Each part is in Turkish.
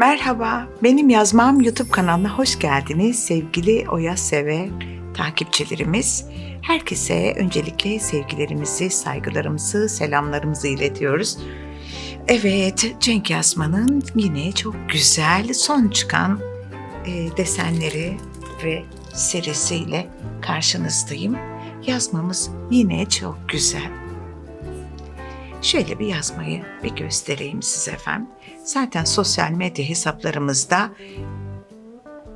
Merhaba, benim yazmam YouTube kanalına hoş geldiniz sevgili Oya Sever takipçilerimiz. Herkese öncelikle sevgilerimizi, saygılarımızı, selamlarımızı iletiyoruz. Evet, Cenk Yazman'ın yine çok güzel son çıkan e, desenleri ve serisiyle karşınızdayım. Yazmamız yine çok güzel. Şöyle bir yazmayı bir göstereyim size efendim. Zaten sosyal medya hesaplarımızda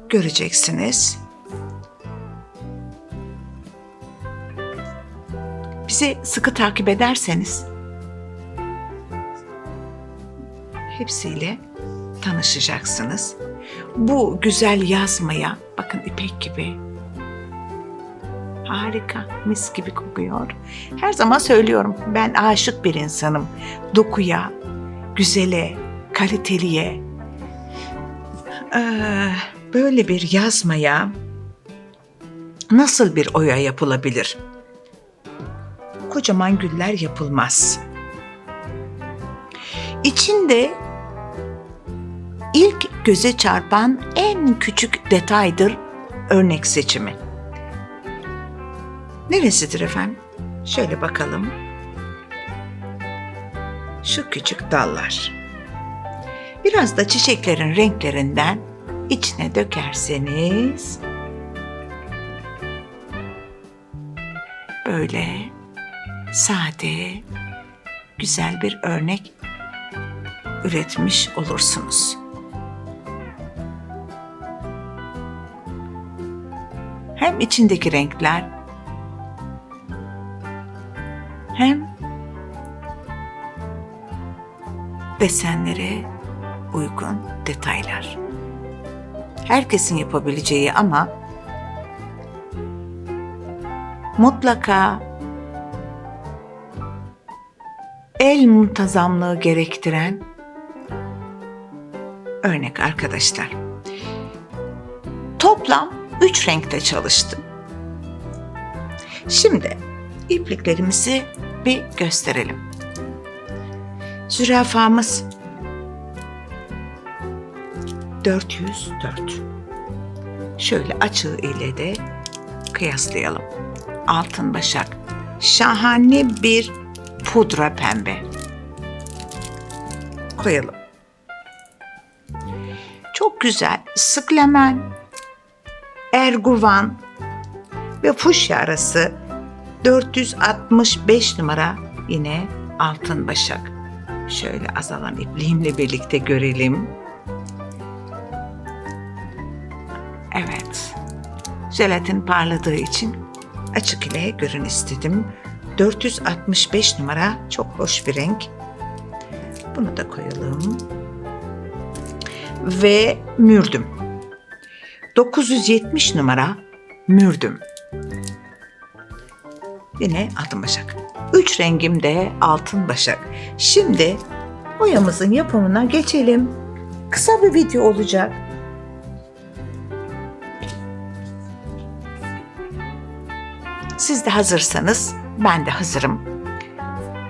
göreceksiniz. Bizi sıkı takip ederseniz hepsiyle tanışacaksınız. Bu güzel yazmaya bakın ipek gibi Harika, mis gibi kokuyor. Her zaman söylüyorum, ben aşık bir insanım. Dokuya, güzele, kaliteliye. Ee, böyle bir yazmaya nasıl bir oya yapılabilir? Kocaman güller yapılmaz. İçinde ilk göze çarpan en küçük detaydır örnek seçimi. Neresidir efendim? Şöyle bakalım. Şu küçük dallar. Biraz da çiçeklerin renklerinden içine dökerseniz böyle sade, güzel bir örnek üretmiş olursunuz. Hem içindeki renkler hem desenlere uygun detaylar. Herkesin yapabileceği ama mutlaka el muntazamlığı gerektiren örnek arkadaşlar. Toplam üç renkte çalıştım. Şimdi ipliklerimizi bir gösterelim. Zürafamız 404. Şöyle açığı ile de kıyaslayalım. Altın başak. Şahane bir pudra pembe. Koyalım. Çok güzel sıklemen, erguvan ve fuşya arası 465 numara yine altın başak. Şöyle azalan ipliğimle birlikte görelim. Evet. Jelatin parladığı için açık ile görün istedim. 465 numara çok hoş bir renk. Bunu da koyalım. Ve mürdüm. 970 numara mürdüm. Yine altın başak. Üç rengim de altın başak. Şimdi boyamızın yapımına geçelim. Kısa bir video olacak. Siz de hazırsanız ben de hazırım.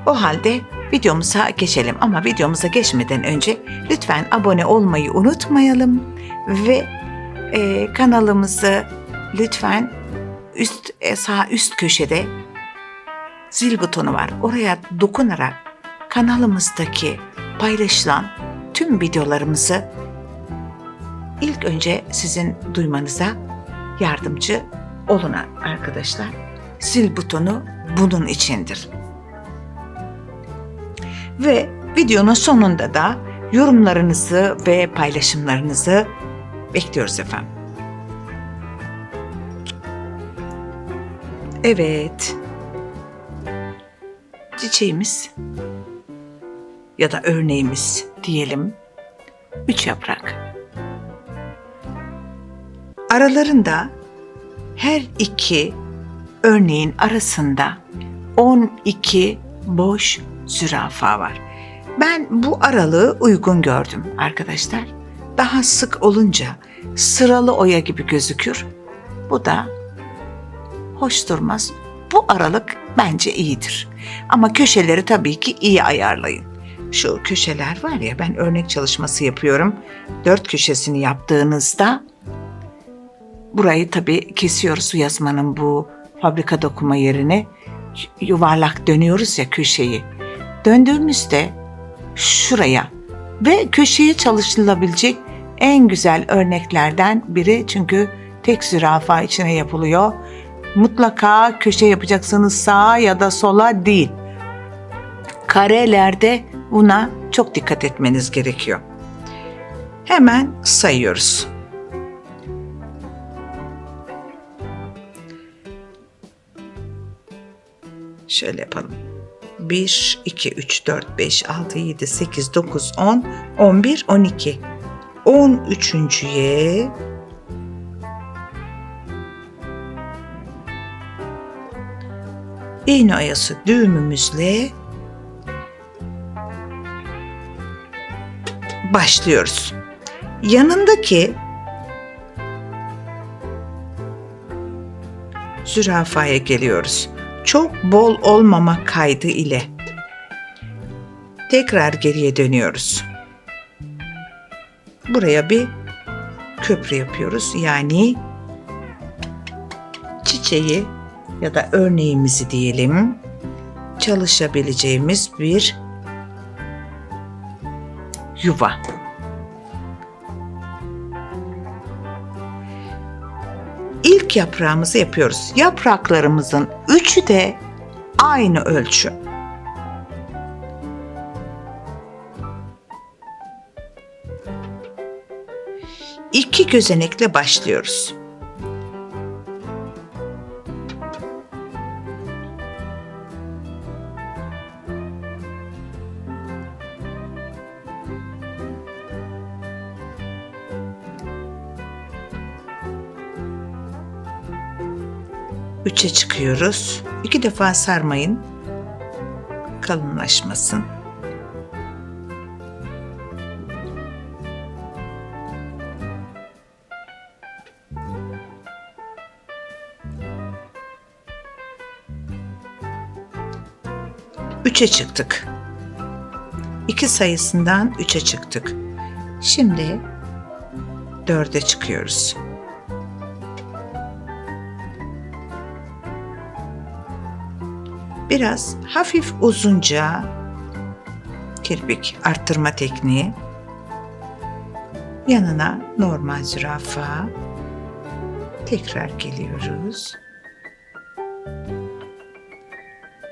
O halde videomuza geçelim ama videomuza geçmeden önce lütfen abone olmayı unutmayalım ve e, kanalımızı lütfen üst e, sağ üst köşede zil butonu var. Oraya dokunarak kanalımızdaki paylaşılan tüm videolarımızı ilk önce sizin duymanıza yardımcı olun arkadaşlar. Zil butonu bunun içindir. Ve videonun sonunda da yorumlarınızı ve paylaşımlarınızı bekliyoruz efendim. Evet. Çiçeğimiz ya da örneğimiz diyelim. Üç yaprak. Aralarında her iki örneğin arasında 12 boş zürafa var. Ben bu aralığı uygun gördüm arkadaşlar. Daha sık olunca sıralı oya gibi gözükür. Bu da hoş durmaz. Bu aralık bence iyidir. Ama köşeleri tabii ki iyi ayarlayın. şu köşeler var ya ben örnek çalışması yapıyorum. Dört köşesini yaptığınızda burayı tabii kesiyoruz yazmanın bu fabrika dokuma yerini. Yuvarlak dönüyoruz ya köşeyi. Döndüğümüzde şuraya ve köşeye çalışılabilecek en güzel örneklerden biri çünkü tek zürafa içine yapılıyor. Mutlaka köşe yapacaksınız sağa ya da sola değil. Karelerde buna çok dikkat etmeniz gerekiyor. Hemen sayıyoruz. Şöyle yapalım. 1, 2, 3, 4, 5, 6, 7, 8, 9, 10, 11, 12. 13.ye iğne oyası düğümümüzle başlıyoruz. Yanındaki zürafaya geliyoruz. Çok bol olmama kaydı ile tekrar geriye dönüyoruz. Buraya bir köprü yapıyoruz. Yani çiçeği ya da örneğimizi diyelim çalışabileceğimiz bir yuva. İlk yaprağımızı yapıyoruz. Yapraklarımızın üçü de aynı ölçü. İki gözenekle başlıyoruz. Üçe çıkıyoruz. İki defa sarmayın. Kalınlaşmasın. Üçe çıktık. İki sayısından üçe çıktık. Şimdi dörde çıkıyoruz. Biraz hafif uzunca kirpik arttırma tekniği. Yanına normal zürafa. Tekrar geliyoruz.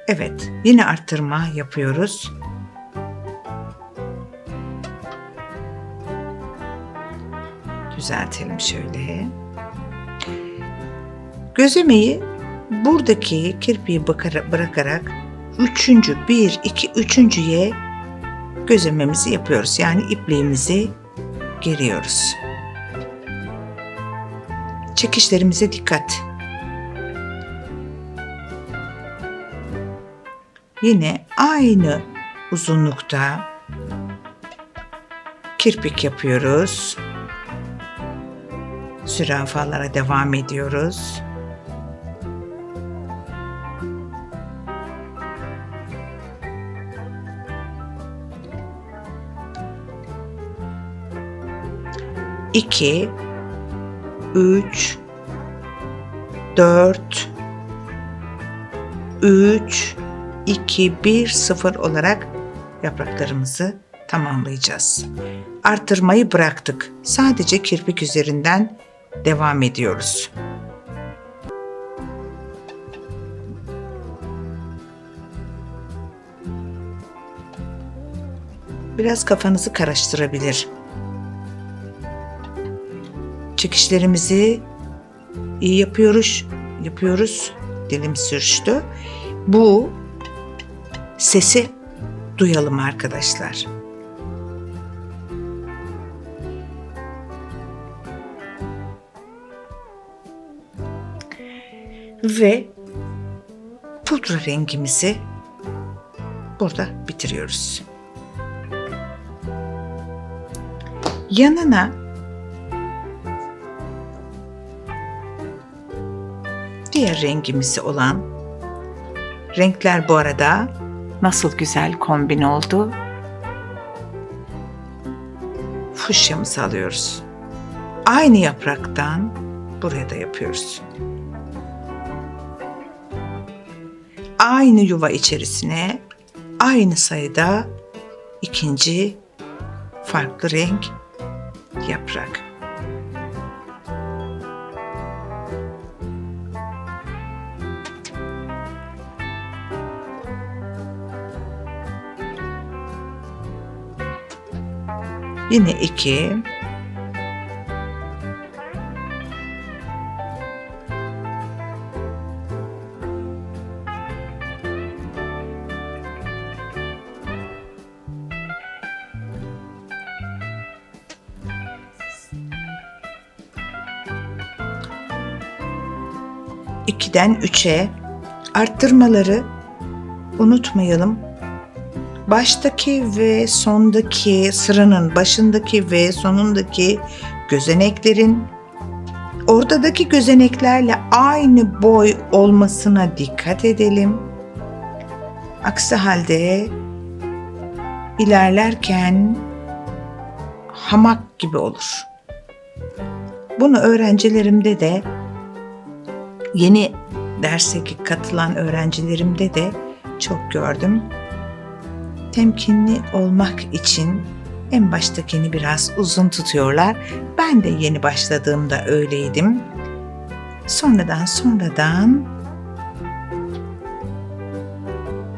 Evet, yine arttırma yapıyoruz. Düzeltelim şöyle. Gözemeyi buradaki kirpiği bırakarak üçüncü, bir, iki, üçüncüye gözlememizi yapıyoruz. Yani ipliğimizi geriyoruz. Çekişlerimize dikkat. Yine aynı uzunlukta kirpik yapıyoruz. Zürafalara devam ediyoruz. İki, üç, dört, üç, 2, 1, 0 olarak yapraklarımızı tamamlayacağız. Artırmayı bıraktık. Sadece kirpik üzerinden devam ediyoruz. Biraz kafanızı karıştırabilir. Çekişlerimizi iyi yapıyoruz. Yapıyoruz. Dilim sürçtü. Bu sesi duyalım arkadaşlar. Ve pudra rengimizi burada bitiriyoruz. Yanına diğer rengimizi olan renkler bu arada nasıl güzel kombin oldu. kuş yamısı alıyoruz. Aynı yapraktan buraya da yapıyoruz. Aynı yuva içerisine aynı sayıda ikinci farklı renk yaprak. Yine iki. İkiden üçe arttırmaları unutmayalım baştaki ve sondaki sıranın başındaki ve sonundaki gözeneklerin ortadaki gözeneklerle aynı boy olmasına dikkat edelim. Aksi halde ilerlerken hamak gibi olur. Bunu öğrencilerimde de yeni derse katılan öğrencilerimde de çok gördüm temkinli olmak için en baştakini biraz uzun tutuyorlar. Ben de yeni başladığımda öyleydim. Sonradan sonradan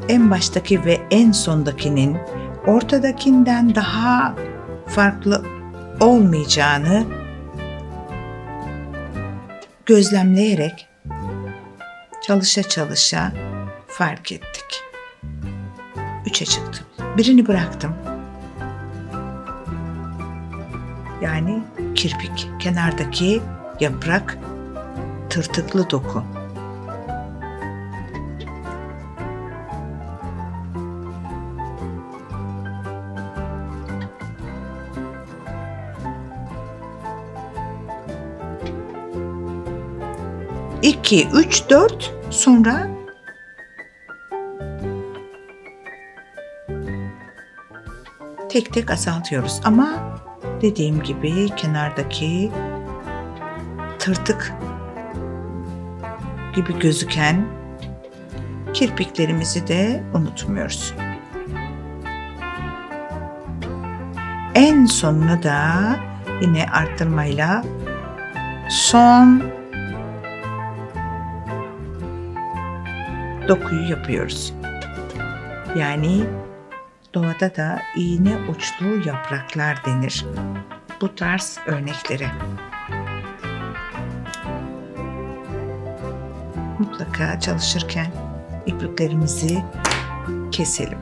en baştaki ve en sondakinin ortadakinden daha farklı olmayacağını gözlemleyerek çalışa çalışa fark ettik üçe çıktım. Birini bıraktım. Yani kirpik, kenardaki yaprak, tırtıklı doku. İki, üç, dört sonra tek tek azaltıyoruz. Ama dediğim gibi kenardaki tırtık gibi gözüken kirpiklerimizi de unutmuyoruz. En sonuna da yine arttırmayla son dokuyu yapıyoruz. Yani Doğada da iğne uçlu yapraklar denir. Bu tarz örnekleri. Mutlaka çalışırken ipliklerimizi keselim.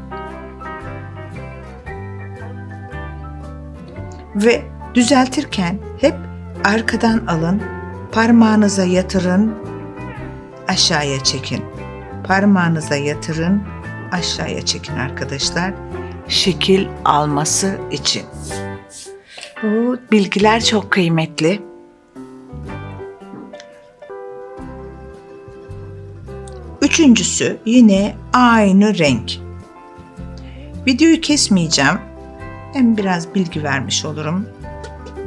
Ve düzeltirken hep arkadan alın, parmağınıza yatırın, aşağıya çekin. Parmağınıza yatırın, aşağıya çekin arkadaşlar şekil alması için. Bu bilgiler çok kıymetli. Üçüncüsü yine aynı renk. Videoyu kesmeyeceğim. Hem biraz bilgi vermiş olurum.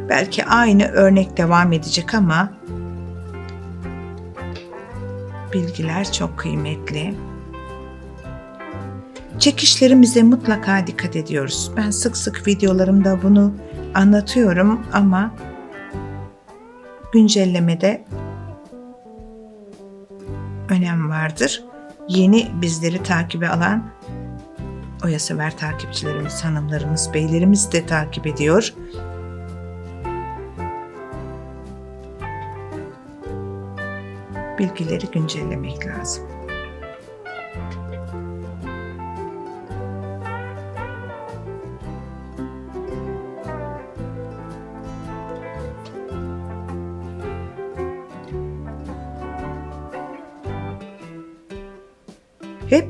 Belki aynı örnek devam edecek ama bilgiler çok kıymetli. Çekişlerimize mutlaka dikkat ediyoruz. Ben sık sık videolarımda bunu anlatıyorum ama güncellemede önem vardır. Yeni bizleri takibe alan Oya Sever takipçilerimiz, hanımlarımız, beylerimiz de takip ediyor. Bilgileri güncellemek lazım.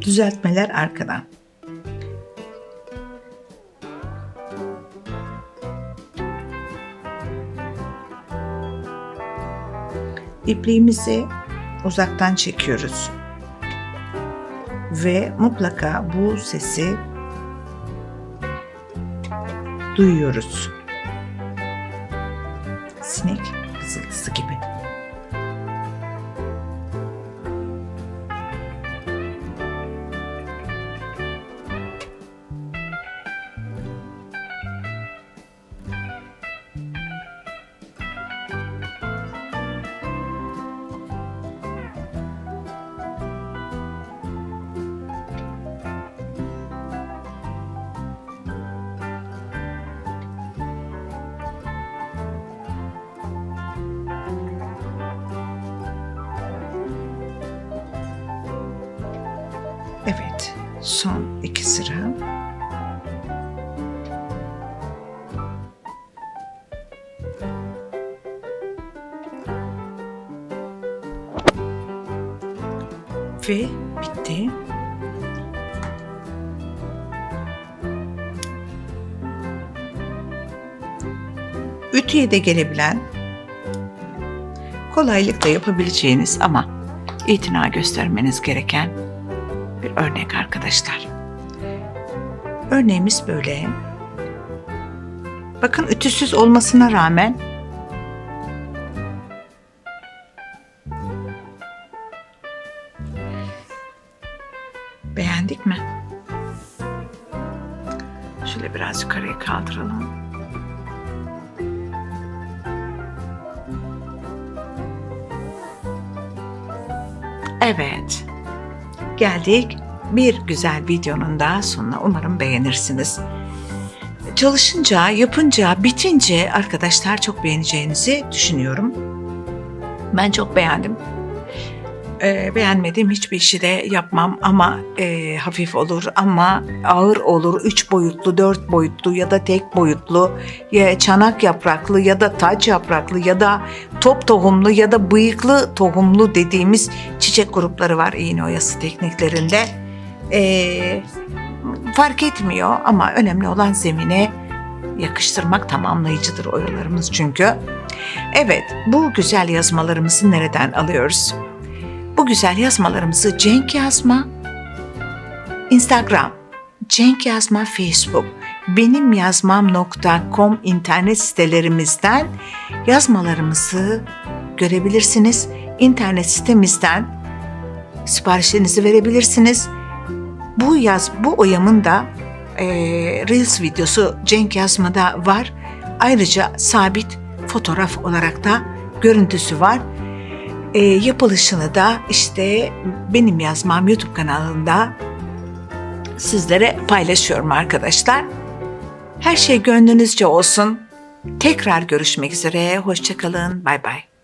Düzeltmeler arkadan. İpliğimizi uzaktan çekiyoruz. Ve mutlaka bu sesi duyuyoruz. Son iki sıra. Ve bitti. Ütüye de gelebilen, kolaylıkla yapabileceğiniz ama itina göstermeniz gereken bir örnek arkadaşlar. Örneğimiz böyle. Bakın ütüsüz olmasına rağmen beğendik mi? Şöyle biraz yukarıya kaldıralım. Evet. Geldik bir güzel videonun daha sonuna. Umarım beğenirsiniz. Çalışınca, yapınca, bitince arkadaşlar çok beğeneceğinizi düşünüyorum. Ben çok beğendim. Ee, beğenmediğim hiçbir işi de yapmam ama e, hafif olur ama ağır olur. Üç boyutlu, dört boyutlu ya da tek boyutlu ya çanak yapraklı ya da taç yapraklı ya da top tohumlu ya da bıyıklı tohumlu dediğimiz çiçek grupları var iğne oyası tekniklerinde. Ee, fark etmiyor ama önemli olan zemine yakıştırmak tamamlayıcıdır oyalarımız çünkü. Evet, bu güzel yazmalarımızı nereden alıyoruz? Bu güzel yazmalarımızı Cenk Yazma, Instagram, Cenk Yazma Facebook, benimyazmam.com internet sitelerimizden yazmalarımızı görebilirsiniz. İnternet sitemizden siparişlerinizi verebilirsiniz. Bu yaz, bu oyamın da e, Reels videosu Cenk Yazma'da var. Ayrıca sabit fotoğraf olarak da görüntüsü var. E, yapılışını da işte benim yazmam YouTube kanalında sizlere paylaşıyorum arkadaşlar. Her şey gönlünüzce olsun. Tekrar görüşmek üzere. Hoşçakalın. Bay bay.